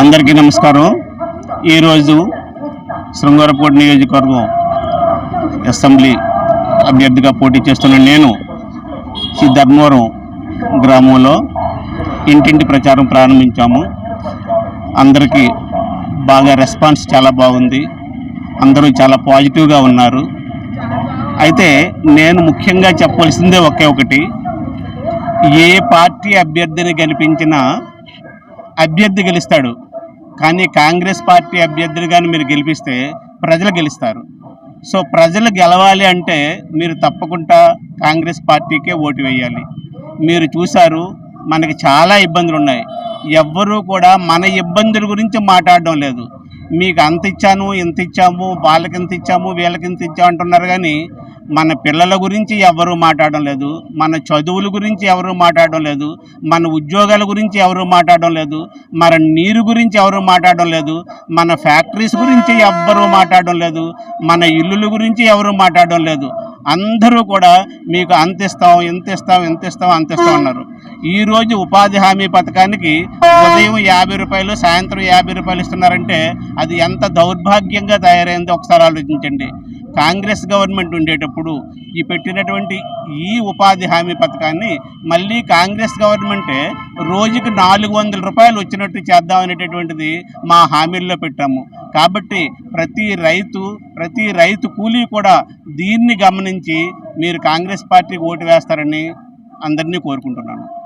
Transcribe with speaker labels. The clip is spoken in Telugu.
Speaker 1: అందరికీ నమస్కారం. ఈరోజు శృంగారపూడి నియోజకవర్గం అసెంబ్లీ అభ్యర్థిగా పోటీ చేస్తున్న నేను శ్రీ ధర్మవరం గ్రామంలో ఇంటింటి ప్రచారం ప్రారంభించాము. అందరికీ బాగా రెస్పాన్స్ చాలా బాగుంది. అందరూ చాలా పాజిటివ్గా ఉన్నారు. అయితే నేను ముఖ్యంగా చెప్పవలసిందే ఒకే ఒకటి. ఏ పార్టీ అభ్యర్థిని గెలిపించినా అభ్యర్థి గెలుస్తాడు. కానీ కాంగ్రెస్ పార్టీ అభ్యర్థిని కానీ మీరు గెలిపిస్తే ప్రజలు గెలుస్తారు. సో ప్రజలు గెలవాలి అంటే మీరు తప్పకుండా కాంగ్రెస్ పార్టీకే ఓటు వేయాలి. మీరు చూశారు మనకి చాలా ఇబ్బందులు ఉన్నాయి ఎవ్వరూ కూడా మన ఇబ్బందుల గురించి మాట్లాడడం లేదు. మీకు అంత ఇచ్చాను ఇంత ఇచ్చాము వాళ్ళకి ఇంత ఇచ్చాము వీళ్ళకి ఇంత ఇచ్చాము అంటున్నారు కానీ మన పిల్లల గురించి ఎవరు మాట్లాడడం లేదు. మన చదువుల గురించి ఎవరు మాట్లాడడం లేదు. మన ఉద్యోగాల గురించి ఎవరు మాట్లాడడం లేదు. మన నీరు గురించి ఎవరు మాట్లాడడం లేదు. మన ఫ్యాక్టరీస్ గురించి ఎవ్వరూ మాట్లాడడం లేదు. మన ఇల్లుల గురించి ఎవరు మాట్లాడడం లేదు. అందరూ కూడా మీకు అంత ఇస్తాం ఎంత ఇస్తాం ఎంత ఇస్తాం అంత ఇస్తాం అన్నారు. ఈరోజు ఉపాధి హామీ పథకానికి ఉదయం యాభై రూపాయలు సాయంత్రం యాభై రూపాయలు ఇస్తున్నారంటే అది ఎంత దౌర్భాగ్యంగా తయారైందో ఒకసారి ఆలోచించండి. కాంగ్రెస్ గవర్నమెంట్ ఉండేటప్పుడు ఈ పెట్టినటువంటి ఈ ఉపాధి హామీ పథకాన్ని మళ్ళీ కాంగ్రెస్ గవర్నమెంటే రోజుకి నాలుగు వందల రూపాయలు వచ్చినట్టు చేద్దాం అనేటటువంటిది మా హామీల్లో పెట్టాము. కాబట్టి ప్రతి రైతు ప్రతి రైతు కూలీ కూడా దీన్ని గమనించి మీరు కాంగ్రెస్ పార్టీకి ఓటు వేస్తారని అందరినీ కోరుకుంటున్నాను.